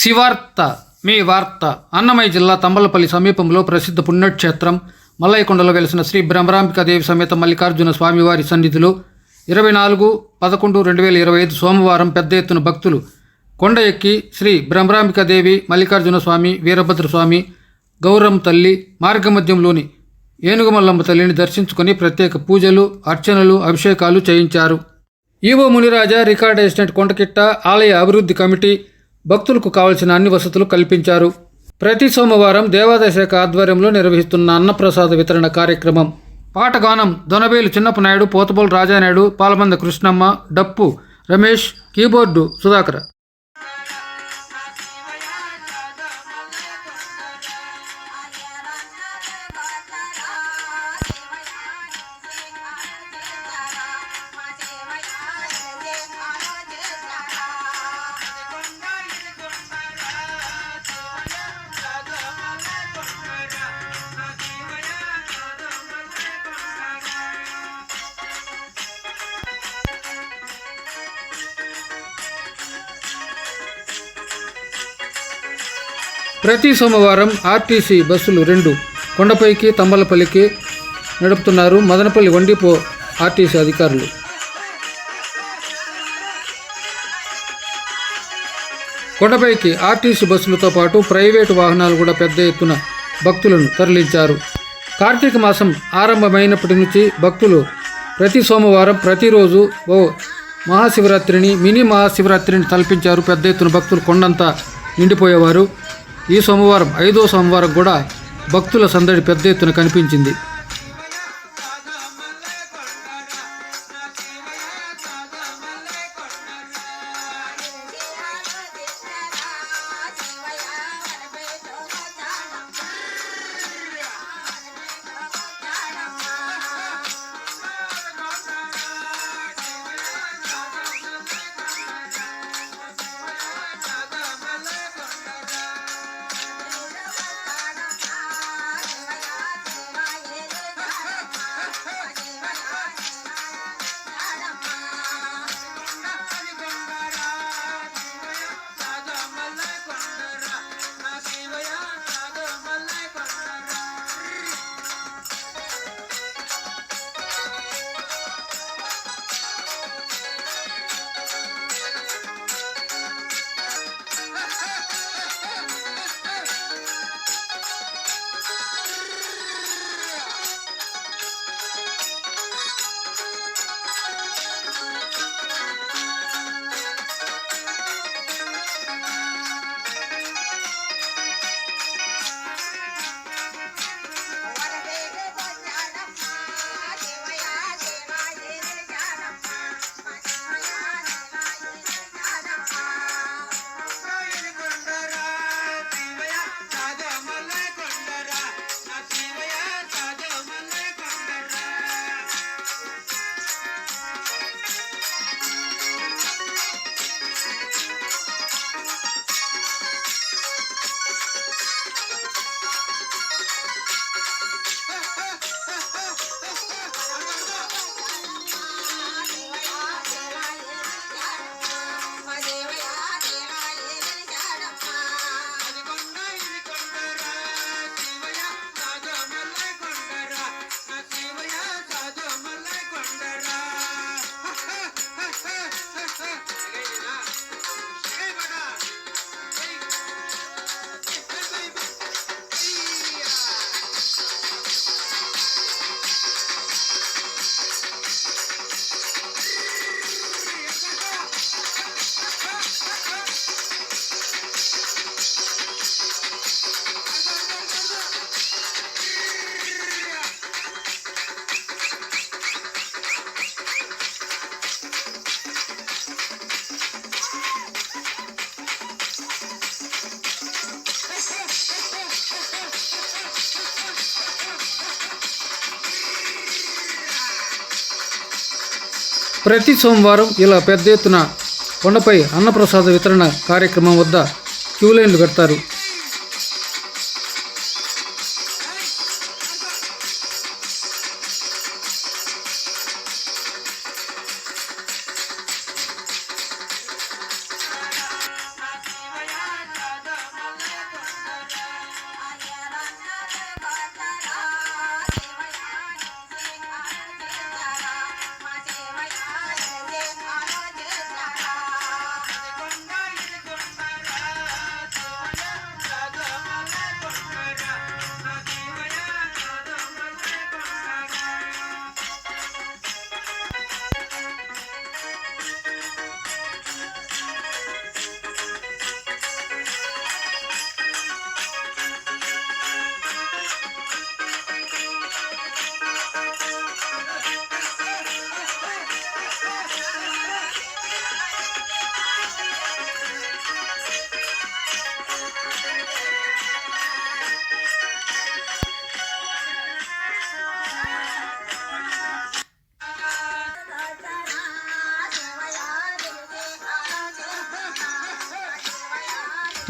శివార్త మీ వార్త అన్నమయ్య జిల్లా తంబలపల్లి సమీపంలో ప్రసిద్ధ పుణ్యక్షేత్రం మల్లయ్యకొండలో వెలిసిన శ్రీ దేవి సమేత మల్లికార్జున స్వామివారి సన్నిధిలో ఇరవై నాలుగు పదకొండు రెండు వేల ఇరవై ఐదు సోమవారం పెద్ద ఎత్తున భక్తులు కొండ ఎక్కి శ్రీ బ్రహ్మరాంబికాదేవి మల్లికార్జున స్వామి వీరభద్ర స్వామి గౌరమ్మ తల్లి మార్గమధ్యంలోని ఏనుగుమల్లమ్మ తల్లిని దర్శించుకొని ప్రత్యేక పూజలు అర్చనలు అభిషేకాలు చేయించారు. ఈవో మునిరాజా రికార్డ్ అసిస్టెంట్ కొండకిట్ట ఆలయ అభివృద్ధి కమిటీ భక్తులకు కావలసిన అన్ని వసతులు కల్పించారు. ప్రతి సోమవారం దేవాదాయ శాఖ ఆధ్వర్యంలో నిర్వహిస్తున్న అన్నప్రసాద వితరణ కార్యక్రమం. పాటగానం దొనబేలు చిన్నప్పనాయుడు పోతబోలు రాజానాయుడు పాలమంద కృష్ణమ్మ డప్పు రమేష్ కీబోర్డు సుధాకర్. ప్రతి సోమవారం ఆర్టీసీ బస్సులు రెండు కొండపైకి తంబలపల్లికి నడుపుతున్నారు మదనపల్లి వండిపో ఆర్టీసీ అధికారులు. కొండపైకి ఆర్టీసీ బస్సులతో పాటు ప్రైవేటు వాహనాలు కూడా పెద్ద ఎత్తున భక్తులను తరలించారు. కార్తీక మాసం ఆరంభమైనప్పటి నుంచి భక్తులు ప్రతి సోమవారం ప్రతిరోజు ఓ మహాశివరాత్రిని మినీ మహాశివరాత్రిని తలపించారు. పెద్ద ఎత్తున భక్తులు కొండంతా నిండిపోయేవారు. ఈ సోమవారం ఐదో సోమవారం కూడా భక్తుల సందడి పెద్ద ఎత్తున కనిపించింది. ప్రతి సోమవారం ఇలా పెద్ద ఎత్తున కొండపై అన్నప్రసాద వితరణ కార్యక్రమం వద్ద క్యూలైన్లు కడతారు.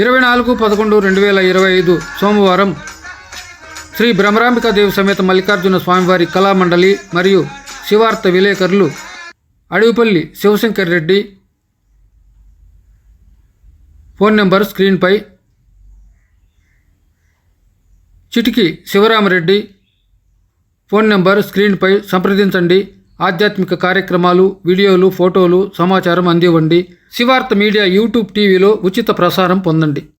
ఇరవై నాలుగు పదకొండు రెండు వేల ఇరవై ఐదు సోమవారం శ్రీ భ్రమరాంబికాదేవి సమేత మల్లికార్జున స్వామివారి కళామండలి మరియు శివార్త విలేకరులు అడవిపల్లి శివశంకర్ రెడ్డి ఫోన్ నెంబర్ స్క్రీన్పై చిటికి శివరామరెడ్డి ఫోన్ నెంబర్ స్క్రీన్పై సంప్రదించండి. ఆధ్యాత్మిక కార్యక్రమాలు వీడియోలు ఫోటోలు సమాచారం అందివ్వండి. శివార్త మీడియా యూట్యూబ్ టీవీలో ఉచిత ప్రసారం పొందండి.